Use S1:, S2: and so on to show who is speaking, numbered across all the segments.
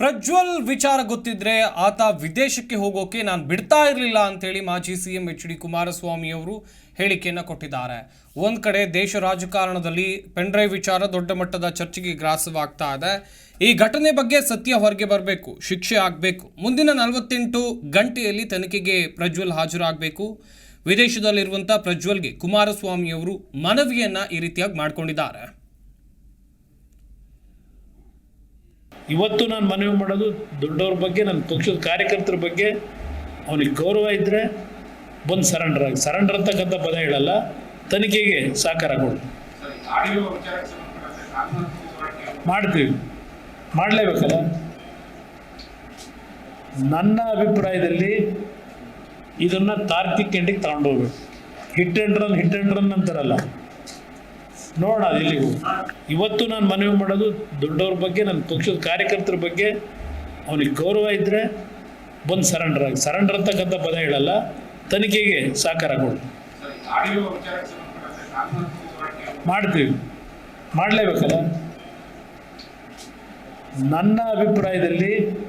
S1: ಪ್ರಜ್ವಲ್ ವಿಚಾರ ಗೊತ್ತಿದ್ರೆ ಆತ ವಿದೇಶಕ್ಕೆ ಹೋಗೋಕೆ ನಾನು ಬಿಡ್ತಾ ಇರಲಿಲ್ಲ ಅಂತೇಳಿ ಮಾಜಿ C M H D Kumaraswamy ಅವರು ಹೇಳಿಕೆಯನ್ನು ಕೊಟ್ಟಿದ್ದಾರೆ. ಒಂದು ಕಡೆ ದೇಶ ರಾಜಕಾರಣದಲ್ಲಿ ಪೆನ್ಡ್ರೈವ್ ವಿಚಾರ ದೊಡ್ಡ ಮಟ್ಟದ ಚರ್ಚೆಗೆ ಗ್ರಾಸವಾಗ್ತಾ ಇದೆ. ಈ ಘಟನೆ ಬಗ್ಗೆ ಸತ್ಯ ಹೊರಗೆ ಬರಬೇಕು, ಶಿಕ್ಷೆ ಆಗಬೇಕು. ಮುಂದಿನ ನಲವತ್ತೆಂಟು ಗಂಟೆಯಲ್ಲಿ ತನಿಖೆಗೆ ಪ್ರಜ್ವಲ್ ಹಾಜರಾಗಬೇಕು. ವಿದೇಶದಲ್ಲಿರುವಂಥ ಪ್ರಜ್ವಲ್ಗೆ ಕುಮಾರಸ್ವಾಮಿ ಅವರು ಮನವಿಯನ್ನ ಈ ರೀತಿಯಾಗಿ ಮಾಡ್ಕೊಂಡಿದ್ದಾರೆ.
S2: ಇವತ್ತು ನಾನು ಮನವಿ ಮಾಡೋದು ದೊಡ್ಡವ್ರ ಬಗ್ಗೆ ನನ್ನ ಪಕ್ಷದ ಕಾರ್ಯಕರ್ತರ ಬಗ್ಗೆ ಅವನಿಗೆ ಗೌರವ ಇದ್ದರೆ ಬಂದು ಸರೆಂಡರ್ ಆಗಿ ಸರೆಂಡರ್ ಅಂತಕ್ಕಂಥ ಪದ ಹೇಳಲ್ಲ, ತನಿಖೆಗೆ ಸಹಕಾರ
S3: ಕಾನೂನು
S2: ಮಾಡ್ತೀವಿ. ಮಾಡಲೇಬೇಕಲ್ಲ? ನನ್ನ ಅಭಿಪ್ರಾಯದಲ್ಲಿ ಇದನ್ನು ತಾರ್ಕಿಕ ಎಂಡಿಗೆ ತಗೊಂಡೋಗ್ಬೇಕು hit and run run hit and run run ಅಂತಾರಲ್ಲ. ನೋಡೋಣ ಇಲ್ಲಿ. ಇವತ್ತು ನಾನು ಮನವಿ ಮಾಡೋದು ದೊಡ್ಡವ್ರ ಬಗ್ಗೆ ನನ್ನ ಪಕ್ಷದ ಕಾರ್ಯಕರ್ತರ ಬಗ್ಗೆ. ಅವನಿಗೆ ಗೌರವ ಇದ್ದರೆ ಬಂದು ಸರೆಂಡರ್ ಆಗಿ ಸರೆಂಡರ್ ಅಂತಕ್ಕಂಥ ಪದ ಹೇಳಲ್ಲ. ತನಿಖೆಗೆ ಸಹಕಾರ ಕೊಡು. ಮಾಡ್ತೀವಿ. ಮಾಡಲೇಬೇಕಲ್ಲ? ನನ್ನ ಅಭಿಪ್ರಾಯದಲ್ಲಿ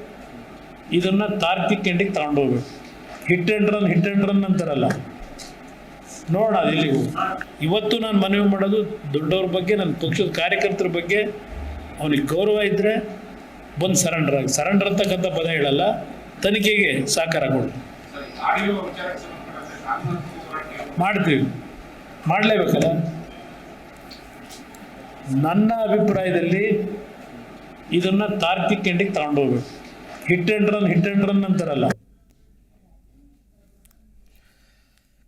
S2: ಇದನ್ನು ತಾರ್ಕಿಕ ಎಂಡಿಗೆ ತಗೊಂಡೋಗ್ಬೇಕು hit and run hit and run run ಅಂತಾರಲ್ಲ. ನೋಡೋಣ ಇಲ್ಲಿ. ಇವತ್ತು ನಾನು ಮನವಿ ಮಾಡೋದು ದೊಡ್ಡವ್ರ ಬಗ್ಗೆ ನನ್ನ ಪಕ್ಷದ ಕಾರ್ಯಕರ್ತರ ಬಗ್ಗೆ. ಅವನಿಗೆ ಗೌರವ ಇದ್ದರೆ ಬಂದು ಸರೆಂಡರ್ ಆಗಿ ಸರೆಂಡರ್ ಅಂತಕ್ಕಂಥ ಪದ ಹೇಳಲ್ಲ. ತನಿಖೆಗೆ ಸಹಕಾರ ಕೊಡು. ಮಾಡ್ತೀವಿ. ಮಾಡಲೇಬೇಕಲ್ಲ? ನನ್ನ ಅಭಿಪ್ರಾಯದಲ್ಲಿ ಇದನ್ನು ತಾರ್ಕಿಕ ಎಂಡಿಗೆ ತಗೊಂಡೋಗ್ಬೇಕು hit and run run hit and run run ಅಂತಾರಲ್ಲ.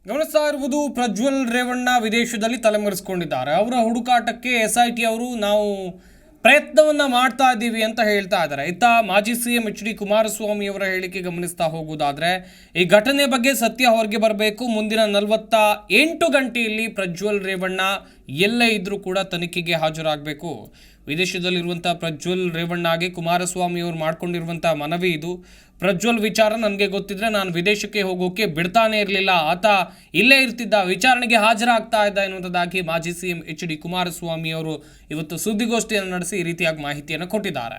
S1: ಗಮನಿಸ್ತಾ ಇರುವುದು ಪ್ರಜ್ವಲ್ ರೇವಣ್ಣ ವಿದೇಶದಲ್ಲಿ ತಲೆಮರೆಸಿಕೊಂಡಿದ್ದಾರೆ. ಅವರ ಹುಡುಕಾಟಕ್ಕೆ ಎಸ್ ಐ ಟಿ ಅವರು ನಾವು ಪ್ರಯತ್ನವನ್ನ ಮಾಡ್ತಾ ಇದ್ದೀವಿ ಅಂತ ಹೇಳ್ತಾ ಇದ್ದಾರೆ. ಇತ್ತ ಮಾಜಿ C M H D Kumaraswamy ಅವರ ಹೇಳಿಕೆ ಗಮನಿಸ್ತಾ ಹೋಗುವುದಾದ್ರೆ ಈ ಘಟನೆ ಬಗ್ಗೆ ಸತ್ಯ ಹೊರಗೆ ಬರಬೇಕು. ಮುಂದಿನ ನಲವತ್ತ ಎಂಟು ಗಂಟೆಯಲ್ಲಿ ಪ್ರಜ್ವಲ್ ರೇವಣ್ಣ ಎಲ್ಲೇ ಇದ್ರೂ ಕೂಡ ತನಿಖೆಗೆ ಹಾಜರಾಗಬೇಕು. ವಿದೇಶದಲ್ಲಿರುವಂಥ ಪ್ರಜ್ವಲ್ ರೇವಣ್ಣಗೆ ಕುಮಾರಸ್ವಾಮಿ ಅವರು ಮಾಡ್ಕೊಂಡಿರುವಂತಹ ಮನವಿ ಇದು. ಪ್ರಜ್ವಲ್ ವಿಚಾರ ನನಗೆ ಗೊತ್ತಿದ್ರೆ ನಾನು ವಿದೇಶಕ್ಕೆ ಹೋಗೋಕೆ ಬಿಡ್ತಾನೆ ಇರಲಿಲ್ಲ. ಆತ ಇಲ್ಲೇ ಇರ್ತಿದ್ದ, ವಿಚಾರಣೆಗೆ ಹಾಜರಾಗ್ತಾ ಇದ್ದ ಎನ್ನುವಂಥದ್ದಾಗಿ ಮಾಜಿ ಸಿಎಂ ಎಚ್ ಡಿ ಕುಮಾರಸ್ವಾಮಿ ಅವರು ಇವತ್ತು ಸುದ್ದಿಗೋಷ್ಠಿಯನ್ನು ನಡೆಸಿ ಈ ರೀತಿಯಾಗಿ ಮಾಹಿತಿಯನ್ನು ಕೊಟ್ಟಿದ್ದಾರೆ.